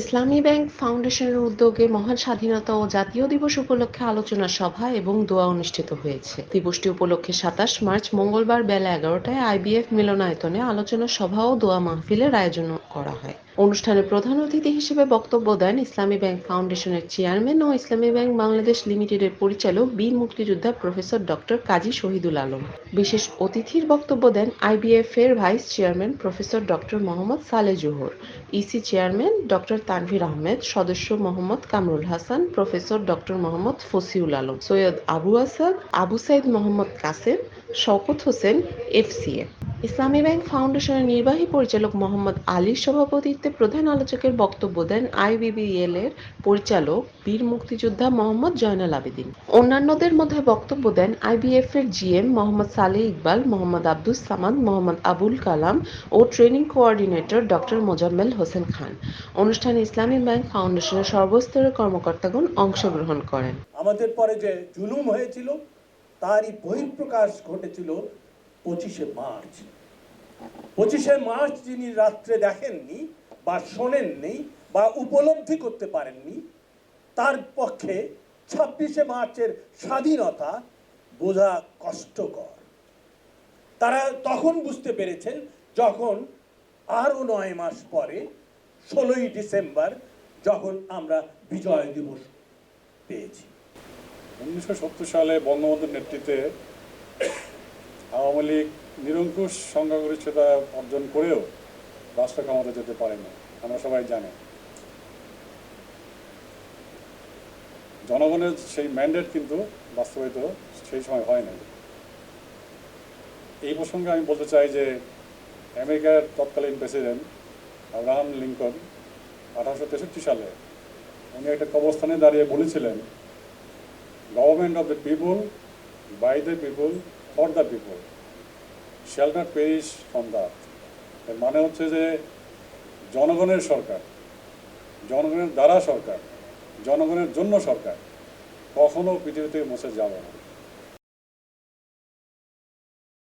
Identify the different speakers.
Speaker 1: ইসলামী bank ফাউন্ডেশনের উদ্যোগে মহান স্বাধীনতা ও জাতীয় দিবস উপলক্ষে আলোচনা সভা এবং দোয়া অনুষ্ঠিত হয়েছে। দিবসটি উপলক্ষে সাতাশ মার্চ মঙ্গলবার বেলা এগারোটায় আইবিএফ মিলনায়তনে আলোচনা সভা ও দোয়া মাহফিলের আয়োজন করা হয়। অনুষ্ঠানে প্রধান অতিথি হিসেবে বক্তব্য দেন ইসলামী ব্যাংক ফাউন্ডেশনের চেয়ারম্যান ও ইসলামী ব্যাংক বাংলাদেশ লিমিটেডের পরিচালক বীর মুক্তিযোদ্ধা প্রফেসর ডক্টর কাজী শহীদুল আলম। বিশেষ অতিথির বক্তব্য দেন আইবিএফ এর vice chairman professor doctor Mohammad Saleh Johor, EC chairman doctor Tanvir Ahmed, সদস্য Mohammad Kamrul Hasan, professor doctor Mohammad Fasiul Alam, Syed Abu Asad, Abu Saeed Mohammad Kasem, Shawkat Hossain, FCA. Islami bank ফাউন্ডেশনের নির্বাহী পরিচালক মোহাম্মদ আলীর সভাপতিত্বে প্রধান আলোচকের বক্তব্য দেন IBBL এর পরিচালক, বীর মুক্তিযোদ্ধা মোহাম্মদ জয়নাল আবেদিন। অন্যান্যদের মধ্যে বক্তব্য দেন আইবিএফ এর জিএম মোহাম্মদ সালে ইকবাল, মোহাম্মদ আব্দুস সামাদ, মোহাম্মদ আবুল কালাম ও training coordinator doctor Mozammel Hossain Khan. অনুষ্ঠানে ইসলামী ব্যাংক ফাউন্ডেশনের সর্বস্তরের কর্মকর্তাগণ অংশগ্রহণ করেন।
Speaker 2: আমাদের পরে যে জুলুম হয়েছিল, তারই বহিঃপ্রকাশ ঘটেছিল পঁচিশে মার্চ। পঁচিশে মার্চ যিনি রাত্রে দেখেননি বা শোনেননি বা উপলব্ধি করতে পারেননি, তার পক্ষে ছাব্বিশে মার্চের স্বাধীনতা বোঝা কষ্টকর। তারা তখন বুঝতে পেরেছেন, যখন আরও নয় মাস পরে, ষোলোই ডিসেম্বর, যখন আমরা বিজয় দিবস পেয়েছি।
Speaker 3: উনিশশো সত্তর সালে বঙ্গবন্ধুর নেতৃত্বে আওয়ামী লীগ নিরঙ্কুশ সংখ্যাগরিষ্ঠতা অর্জন করেও রাষ্ট্র ক্ষমতা যেতে পারেনি, আমরা সবাই জানি। জনগণের সেই ম্যান্ডেট কিন্তু বাস্তবায়িত সেই সময় হয় নাই এই প্রসঙ্গে আমি বলতে চাই যে, আমেরিকার তৎকালীন প্রেসিডেন্ট আব্রাহাম লিঙ্কন আঠারোশো তেষট্টি সালে উনি একটা কবরস্থানে দাঁড়িয়ে বলেছিলেন government of the people by the people for the people shall not perish from that এর মানে হচ্ছে যে জনগণের সরকার, জনগণের দ্বারা সরকার, জনগণের জন্য সরকার কখনো পৃথিবী থেকে মুছে যাবে না।